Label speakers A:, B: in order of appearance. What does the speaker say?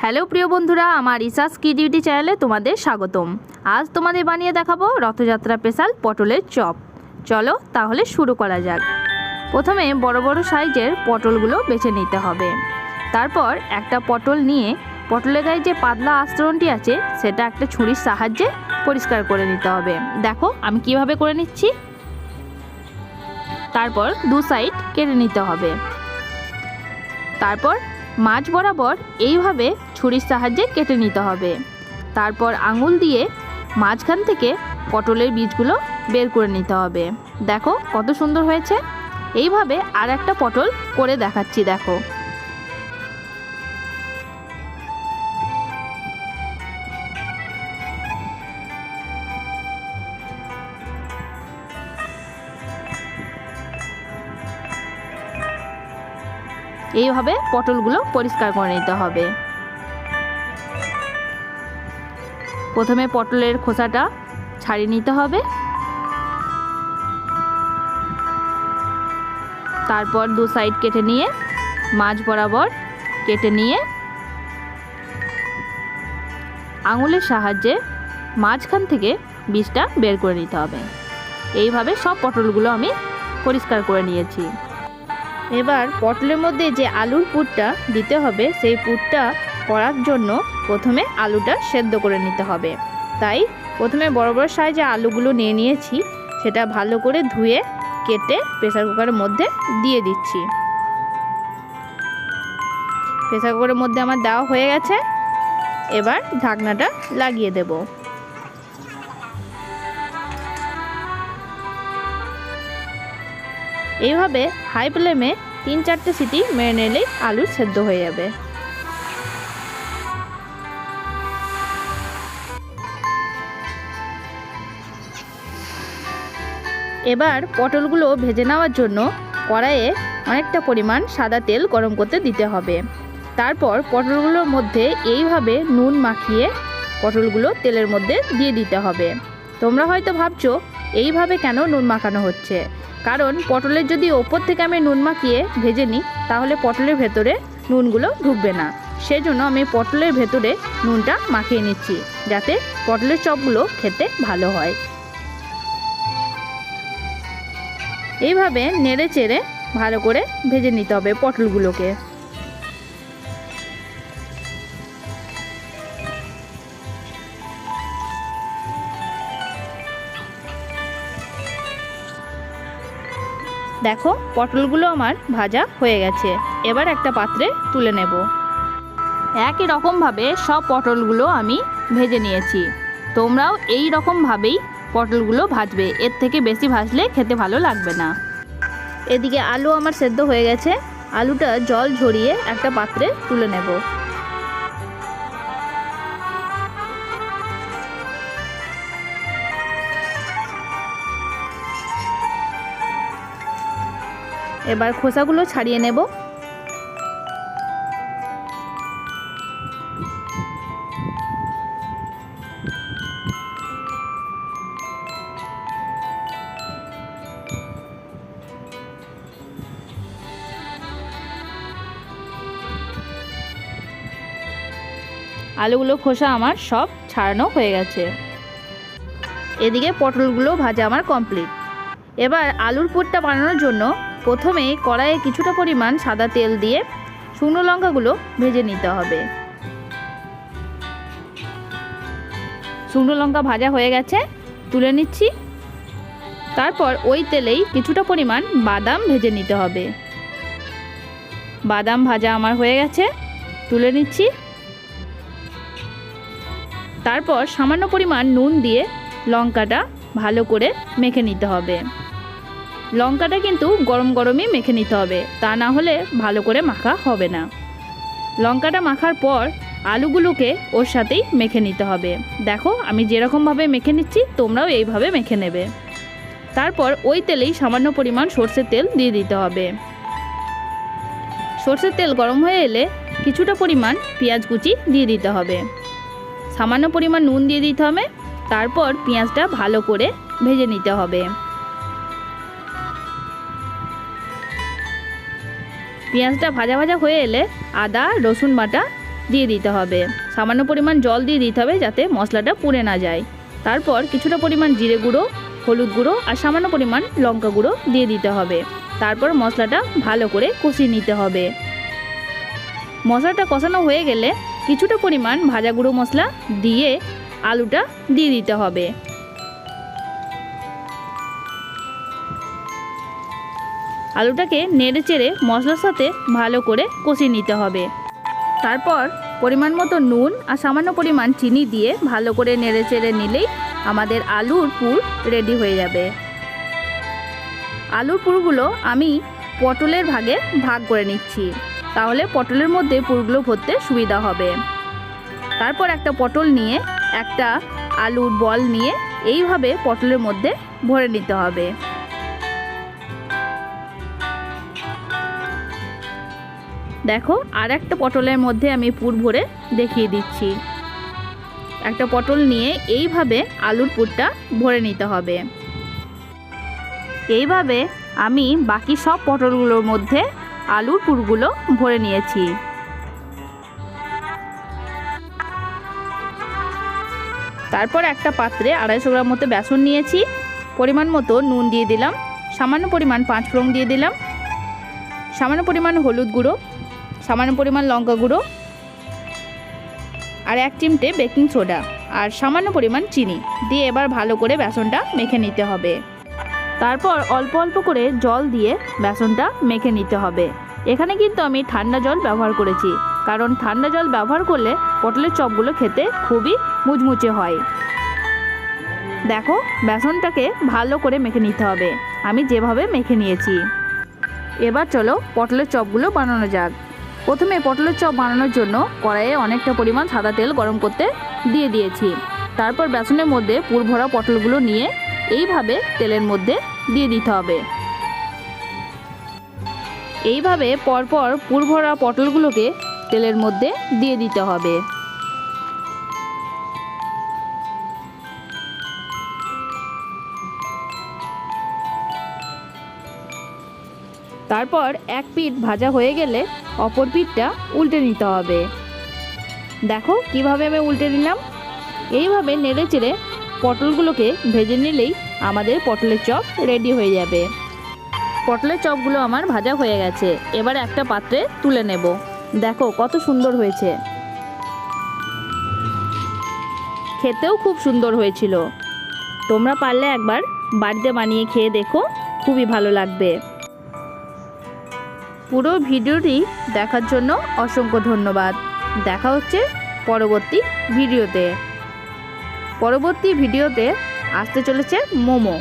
A: Hello প্রিয় বন্ধুরা, আমার রিসার্চ ক্রিয়েটিভিটি চ্যানেলে তোমাদের স্বাগতম। আজ তোমাদের বানিয়ে দেখাবো রথযাত্রা স্পেশাল পটলের চপ। চলো তাহলে শুরু করা যাক। প্রথমে বড় বড় সাইজের পটলগুলো বেছে নিতে হবে। তারপর একটা পটল নিয়ে পটলের গায়ে যে পাতলা আস্তরণটি আছে, সেটা একটা ছুরির সাহায্যে পরিষ্কার করে নিতে হবে। দেখো, আমি কীভাবে করে নিচ্ছি। তারপর দু সাইড কেটে নিতে হবে। তারপর মাছ বরাবর এইভাবে ছুরির সাহায্যে কেটে নিতে হবে। তারপর আঙুল দিয়ে মাঝখান থেকে পটলের বীজগুলো বের করে নিতে হবে। দেখো কত সুন্দর হয়েছে। এইভাবে আর একটা পটল করে দেখাচ্ছি, দেখো। এইভাবে পটলগুলো পরিষ্কার করে নিতে হবে। প্রথমে পটলের খোসাটা ছাড়িয়ে নিতে হবে। তারপর দু সাইড কেটে নিয়ে মাছ বরাবর কেটে নিয়ে, আঙুলের সাহায্যে মাঝখান থেকে বীজটা বের করে নিতে হবে। এইভাবে সব পটলগুলো আমি পরিষ্কার করে নিয়েছি। এবার পটলের মধ্যে যে আলুর পুরটা দিতে হবে, সেই পুরটা করার জন্য প্রথমে আলুটা সেদ্ধ করে নিতে হবে। তাই প্রথমে বড় বড় সাইজে আলুগুলো নিয়ে নিয়েছি, সেটা ভালো করে ধুয়ে কেটে প্রেসার কুকারের মধ্যে দিয়ে দিচ্ছি। প্রেসার কুকারের মধ্যে আমার দেওয়া হয়ে গেছে, এবার ঢাকনাটা লাগিয়ে দেবো। এইভাবে হাই ফ্লেমে তিন চারটে সিটি মেরে নিলেই আলু সেদ্ধ হয়ে যাবে। এবার পটলগুলো ভেজে নেওয়ার জন্য কড়াইয়ে অনেকটা পরিমাণ সাদা তেল গরম করতে দিতে হবে। তারপর পটলগুলোর মধ্যে এইভাবে নুন মাখিয়ে পটলগুলো তেলের মধ্যে দিয়ে দিতে হবে। তোমরা হয়তো ভাবছ, এইভাবে কেন নুন মাখানো হচ্ছে? কারণ পটলের যদি ওপর থেকে আমি নুন মাখিয়ে ভেজে নিই, তাহলে পটলের ভেতরে নুনগুলো ঢুকবে না। সেজন্য আমি পটলের ভেতরে নুনটা মাখিয়ে নিচ্ছি, যাতে পটলের চপগুলো খেতে ভালো হয়। এইভাবে নেড়ে চেড়ে ভালো করে ভেজে নিতে হবে পটলগুলোকে। দেখো, পটলগুলো আমার ভাজা হয়ে গেছে। এবার একটা পাত্রে তুলে নেব। একই রকমভাবে সব পটলগুলো আমি ভেজে নিয়েছি। তোমরাও এই রকমভাবেই পটলগুলো ভাজবে। এর থেকে বেশি ভাজলে খেতে ভালো লাগবে না। এদিকে আলু আমার সেদ্ধ হয়ে গেছে। আলুটা জল ঝরিয়ে একটা পাত্রে তুলে নেব। এবার খোসাগুলো ছাড়িয়ে নেব। আলুগুলো খোসা আমার সব ছাড়ানো হয়ে গেছে। এদিকে পটলগুলো ভাজা আমার কমপ্লিট এবার আলুর পুরটা বানানোর জন্য প্রথমে কড়াইয়ে কিছুটা পরিমাণ সাদা তেল দিয়ে শুকনো লঙ্কাগুলো ভেজে নিতে হবে। শুকনো লঙ্কা ভাজা হয়ে গেছে, তুলে নিচ্ছি। তারপর ওই তেলেই কিছুটা পরিমাণ বাদাম ভেজে নিতে হবে। বাদাম ভাজা আমার হয়ে গেছে, তুলে নিচ্ছি। তারপর সামান্য পরিমাণ নুন দিয়ে লঙ্কাটা ভালো করে মেখে নিতে হবে। লঙ্কাটা কিন্তু গরম গরমই মেখে নিতে হবে। তা না হলে ভালো করে মাখা হবে না। লঙ্কাটা মাখার পর আলুগুলোকে ওর সাথেই মেখে নিতে হবে। দেখো, আমি যেরকমভাবে মেখে নিচ্ছি, তোমরাও এইভাবে মেখে নেবে। তারপর ওই তেলেই সামান্য পরিমাণ সর্ষের তেল দিয়ে দিতে হবে। সর্ষের তেল গরম হয়ে এলে কিছুটা পরিমাণ পেঁয়াজ কুচি দিয়ে দিতে হবে। সামান্য পরিমাণ নুন দিয়ে দিতে হবে। তারপর পেঁয়াজটা ভালো করে ভেজে নিতে হবে। পেঁয়াজটা ভাজা ভাজা হয়ে এলে আদা, রসুন বাটা দিয়ে দিতে হবে। সামান্য পরিমাণ জল দিয়ে দিতে হবে যাতে মশলাটা পুড়ে না যায়। তারপর কিছুটা পরিমাণ জিরে গুঁড়ো, হলুদ গুঁড়ো আর সামান্য পরিমাণ লঙ্কা গুঁড়ো দিয়ে দিতে হবে। তারপর মশলাটা ভালো করে কষিয়ে নিতে হবে। মশলাটা কষানো হয়ে গেলে কিছুটা পরিমাণ ভাজা গুঁড়ো মশলা দিয়ে আলুটা দিয়ে দিতে হবে। আলুটাকে নেড়ে চেড়ে মশলার সাথে ভালো করে কষিয়ে নিতে হবে। তারপর পরিমাণ মতো নুন আর সামান্য পরিমাণ চিনি দিয়ে ভালো করে নেড়ে চেড়ে নিলেই আমাদের আলুর পুর রেডি হয়ে যাবে। আলুর পুরগুলো আমি পটলের ভাগে ভাগ করে নিচ্ছি। তাহলে পটলের মধ্যে পুরগুলো ভরতে সুবিধা হবে। তারপর একটা পটল নিয়ে একটা আলুর বল নিয়ে এইভাবে পটলের মধ্যে ভরে নিতে হবে। দেখো, আর একটা পটলের মধ্যে আমি পুর ভরে দেখিয়ে দিচ্ছি। একটা পটল নিয়ে এইভাবে আলুর পুরটা ভরে নিতে হবে। এইভাবে আমি বাকি সব পটলগুলোর মধ্যে আলুর পুরগুলো ভরে নিয়েছি। তারপর একটা পাত্রে আড়াইশো গ্রাম মতো বেসন নিয়েছি। পরিমাণ মতো নুন দিয়ে দিলাম। সামান্য পরিমাণ পাঁচ ফোড়ন দিয়ে দিলাম। সামান্য পরিমাণ হলুদ গুঁড়ো সামান্য পরিমাণ লঙ্কা গুঁড়ো আর এক চিমটে বেকিং সোডা আর সামান্য পরিমাণ চিনি দিয়ে এবার ভালো করে বেসনটা মেখে নিতে হবে। তারপর অল্প অল্প করে জল দিয়ে বেসনটা মেখে নিতে হবে। এখানে কিন্তু আমি ঠান্ডা জল ব্যবহার করেছি, কারণ ঠান্ডা জল ব্যবহার করলে পটলের চপগুলো খেতে খুবই মুচমুচে হয়। দেখো, বেসনটাকে ভালো করে মেখে নিতে হবে। আমি যেভাবে মেখে নিয়েছি। এবার চলো পটলের চপগুলো বানানো যাক। প্রথমে পটলের চপ বানানোর জন্য কড়াইয়ে অনেকটা পরিমাণ সাদা তেল গরম করতে দিয়ে দিয়েছি। তারপর বেসনের মধ্যে পুর ভরা পটলগুলো নিয়ে এইভাবে তেলের মধ্যে দিয়ে দিতে হবে। এইভাবে পরপর পুর ভরা পটলগুলোকে তেলের মধ্যে দিয়ে দিতে হবে। তারপর এক পিঠ ভাজা হয়ে গেলে অপর পিঠটা উল্টে নিতে হবে। দেখো কীভাবে আমি উল্টে নিলাম। এইভাবে নেড়ে চেড়ে পটলগুলোকে ভেজে নিলেই আমাদের পটলের চপ রেডি হয়ে যাবে। পটলের চপগুলো আমার ভাজা হয়ে গেছে। এবার একটা পাত্রে তুলে নেব। দেখো কত সুন্দর হয়েছে। খেতেও খুব সুন্দর হয়েছিল। তোমরা পারলে একবার বাড়িতে বানিয়ে খেয়ে দেখো, খুবই ভালো লাগবে। পুরো ভিডিওটি দেখার জন্য অসংখ্য ধন্যবাদ। দেখা হচ্ছে পরবর্তী ভিডিওতে। পরবর্তী ভিডিওতে আসতে চলেছে মোমো।